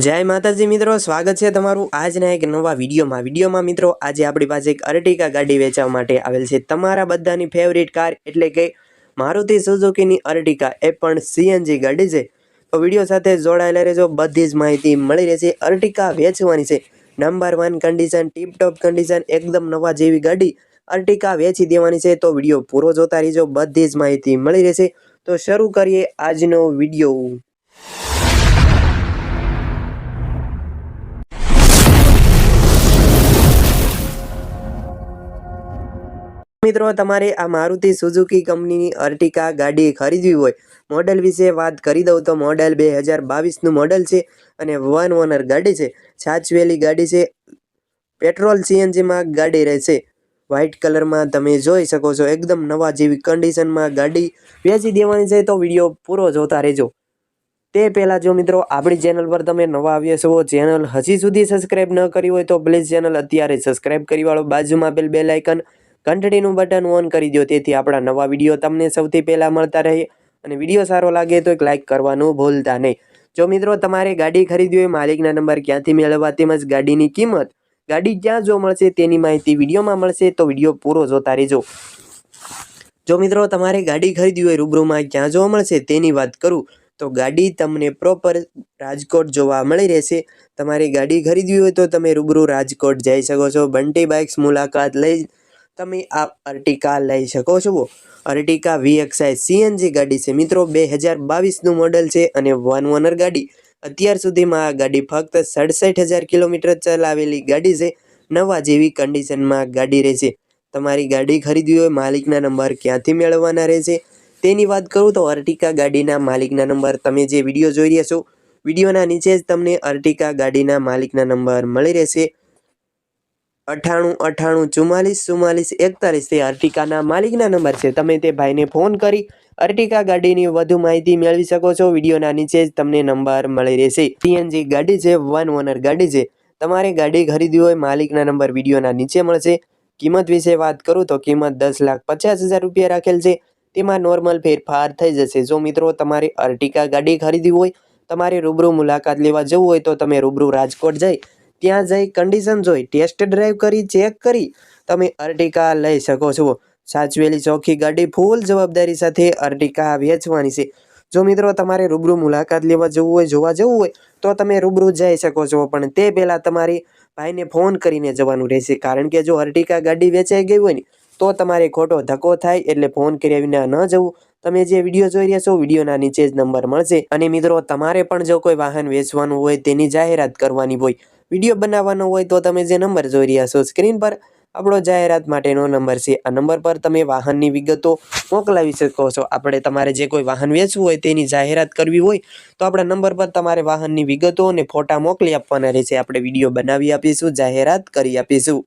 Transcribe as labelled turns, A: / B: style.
A: જય માતાજી મિત્રો, સ્વાગત છે તમારું આજના એક નવા વિડીયોમાં. વિડીયોમાં મિત્રો, આજે આપણી પાસે એક અર્ટિકા ગાડી વેચવા માટે આવેલ છે. તમારા બધાની ફેવરિટ કાર એટલે કે મારુતિ સુઝુકીની અર્ટિકા, એ પણ સીએનજી ગાડી છે. તો વીડિયો સાથે જોડાયેલા રહેજો, બધી જ માહિતી મળી રહેશે. અર્ટિકા વેચવાની છે. Number one condition tiptop condition એકદમ નવા જેવી ગાડી અર્ટિકા વેચી દેવાની છે. તો વીડિયો પૂરો જોતા રહેજો, બધી જ માહિતી મળી રહેશે. તો શરૂ કરીએ આજનો વીડિયો. મિત્રો, તમારે આ મારુતિ સુઝુકી કંપનીની અર્ટિકા ગાડી ખરીદવી હોય, મોડલ વિશે વાત કરી દઉં તો મોડલ બે હજાર બાવીસનું મોડલ છે અને વન ઓનર ગાડી છે. સાચવેલી ગાડી છે. પેટ્રોલ સીએનજીમાં ગાડી રહેશે. વ્હાઇટ કલરમાં તમે જોઈ શકો છો, એકદમ નવા જેવી કન્ડિશનમાં ગાડી વેચી દેવાની છે તો વીડિયો પૂરો જોતા રહેજો. તે પહેલાં જો મિત્રો, આપણી ચેનલ પર તમે નવા આવ્યા છો, ચેનલ હજી સુધી સબસ્ક્રાઇબ ન કરી હોય તો પ્લીઝ ચેનલ અત્યારે સબસ્ક્રાઇબ કરી વાળો, બાજુમાં આપેલ બેલ આઇકન ઘંટડીનું બટન ઓન કરી દો તેથી આપણા નવા વીડિયો તમને સૌથી પહેલાં મળતા રહે અને વીડિયો સારો લાગે તો એક લાઇક કરવાનું ભૂલતા નહીં. જો મિત્રો તમારે ગાડી ખરીદવી હોય, માલિકના નંબર ક્યાંથી મેળવવા તેમજ ગાડીની કિંમત, ગાડી ક્યાં જો મળશે તેની માહિતી વિડીયોમાં મળશે તો વીડિયો પૂરો જોતા રહેજો. જો મિત્રો તમારે ગાડી ખરીદવી હોય, રૂબરૂમાં ક્યાં જોવા મળશે તેની વાત કરું, તો ગાડી તમને પ્રોપર રાજકોટ જોવા મળી રહેશે. તમારે ગાડી ખરીદવી હોય તો તમે રૂબરૂ રાજકોટ જઈ શકો છો. બંટી બાઇક્સ મુલાકાત લઈ તમે આ અર્ટિકા લઈ શકો છો. અર્ટિકા વીએક્સઆઈ સીએનજી ગાડી છે. મિત્રો, બે હજાર બાવીસનું મોડલ છે અને વન ઓનર ગાડી. અત્યાર સુધીમાં આ ગાડી ફક્ત સડસઠ હજાર કિલોમીટર ચલાવેલી ગાડી છે. નવા જેવી કન્ડિશનમાં ગાડી રહેશે તમારી ગાડી ખરીદવી હોય, માલિકના નંબર ક્યાંથી મેળવવાના રહેશે તેની વાત કરું તો અર્ટિકા ગાડીના માલિકના નંબર તમે જે વીડિયો જોઈ રહ્યા છો, વિડીયોના નીચે જ તમને અર્ટિકા ગાડીના માલિકના નંબર મળી રહેશે. અઠ્ઠાણું અઠ્ઠાણું, ચુમ્માલીસ ચુમ્માલીસ, એકતાલીસ. તે અર્ટિકાના માલિકના નંબર છે. તમે તે ભાઈને ફોન કરી અર્ટિકા ગાડીની વધુ માહિતી મેળવી શકો છો. વિડીયોના નીચે જ તમને નંબર મળી રહેશે. સીએનજી ગાડી છે, વન ઓનર ગાડી છે. તમારે ગાડી ખરીદવી હોય, માલિકના નંબર વિડીયોના નીચે મળશે. કિંમત વિશે વાત કરું તો કિંમત દસ લાખ પચાસ હજાર રૂપિયા રાખેલ છે. તેમાં નોર્મલ ફેરફાર થઈ જશે. જો મિત્રો તમારે અર્ટિકા ગાડી ખરીદવી હોય, તમારે રૂબરૂ મુલાકાત લેવા જવું હોય તો તમે રૂબરૂ રાજકોટ જઈ ત્યાં જઈ કન્ડિશન જોઈ ટેસ્ટ ડ્રાઈવ કરી ચેક કરી, તમે અર્ટિકા લઈ શકો છો. સાચવેલી ચોખ્ખી ગાડી ફૂલ જવાબદારી સાથે અર્ટિકા વેચવાની છે. જો મિત્રો તમારે રૂબરૂ મુલાકાત લેવા જવું હોય, જોવા જવું હોય, તો તમે રૂબરૂ જઈ શકો છો. પણ તે પહેલાં તમારી ભાઈને ફોન કરીને જવાનું રહેશે. કારણ કે જો અર્ટિકા ગાડી વેચાઈ ગઈ હોય ને, તો તમારે ખોટો ધક્કો થાય એટલે ફોન કર્યા વિના ન જવું. તમે જે વીડિયો જોઈ રહ્યા છો, વિડીયોના નીચે જ નંબર મળશે. અને મિત્રો, તમારે પણ જો કોઈ વાહન વેચવાનું હોય, તેની જાહેરાત કરવાની હોય વીડિયો બનાવવાનો હોય તો તમે જે નંબર જોઈ રહ્યા છો સ્ક્રીન પર, આપણો જાહેરાત માટેનો નંબર છે. આ નંબર પર તમે વાહનની વિગતો મોકલાવી શકો છો. આપણે તમારે જે કોઈ વાહન વેચવું હોય તેની જાહેરાત કરવી હોય તો આપણા નંબર પર તમારે વાહનની વિગતો અને ફોટા મોકલી આપવાના રહેશે. આપણે વીડિયો બનાવી આપીશું, જાહેરાત કરી આપીશું.